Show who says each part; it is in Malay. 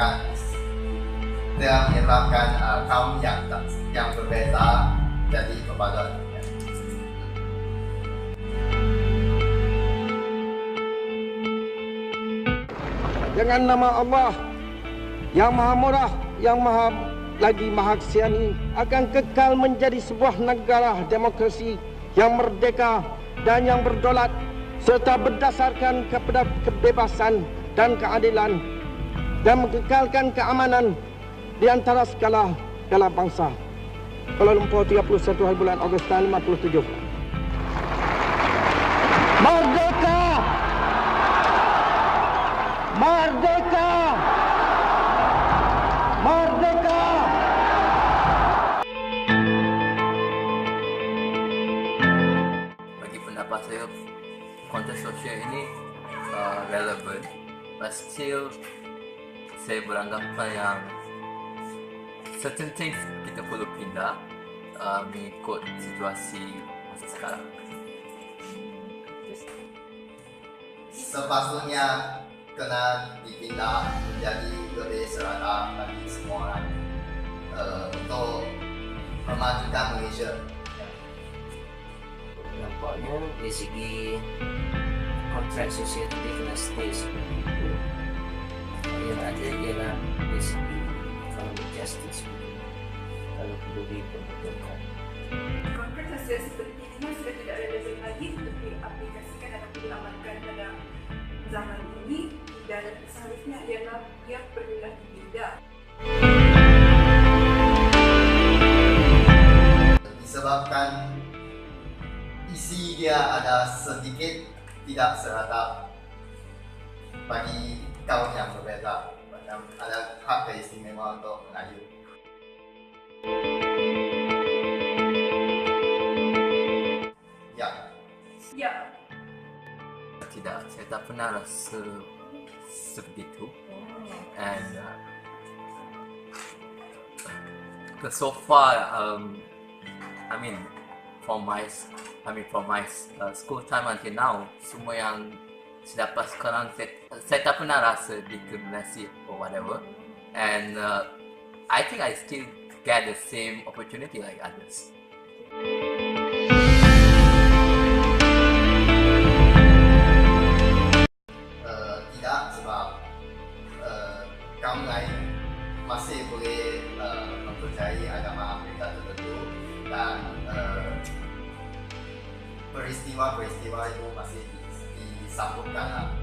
Speaker 1: sosial telah menyebabkan uh, kaum yang yang berbeza jadi berbadan.
Speaker 2: dengan nama Allah yang maha murah, yang maha lagi maha kesiani akan kekal menjadi sebuah negara demokrasi yang merdeka dan yang berdaulat serta berdasarkan kepada kebebasan dan keadilan dan mengekalkan keamanan di antara segala segala bangsa. Kuala Lumpur 31 hari bulan Ogos tahun 57. Merdeka! Merdeka! Merdeka!
Speaker 3: bagi pendapat saya konten sosial ini uh, relevan but still saya beranggapan yang certain things kita perlu pindah uh, mengikut situasi masa sekarang
Speaker 1: Sepatutnya kena dipindah menjadi lebih serata bagi semua orang uh, untuk memajukan Malaysia.
Speaker 4: nampaknya dari segi kontrak sosial dia kena stay seperti itu yang ada ialah dari segi economic justice kalau perlu diperbetulkan
Speaker 5: kontrak sosial seperti ini sudah tidak relevan lagi untuk diaplikasikan atau diamalkan dalam zaman ini dan seharusnya ialah ia perlulah dipindah.
Speaker 1: Disebabkan isi dia ada sedikit tidak serata bagi kaum yang berbeza. Macam ada hak keistimewaan untuk Melayu. Ya,
Speaker 5: Ya,
Speaker 3: tidak saya tak pernah rasa sebegitu and uh, so far um, I mean from my I mean from my uh, school time until now semua yang dapat sekarang saya, saya tak pernah rasa diskriminasi or whatever. And uh, I think I still get the same opportunity like others.
Speaker 1: Uh, tidak sebab uh, kaum lain masih boleh uh, mempercayai agama Afrika tertentu dan uh, peristiwa-peristiwa itu masih Sampai.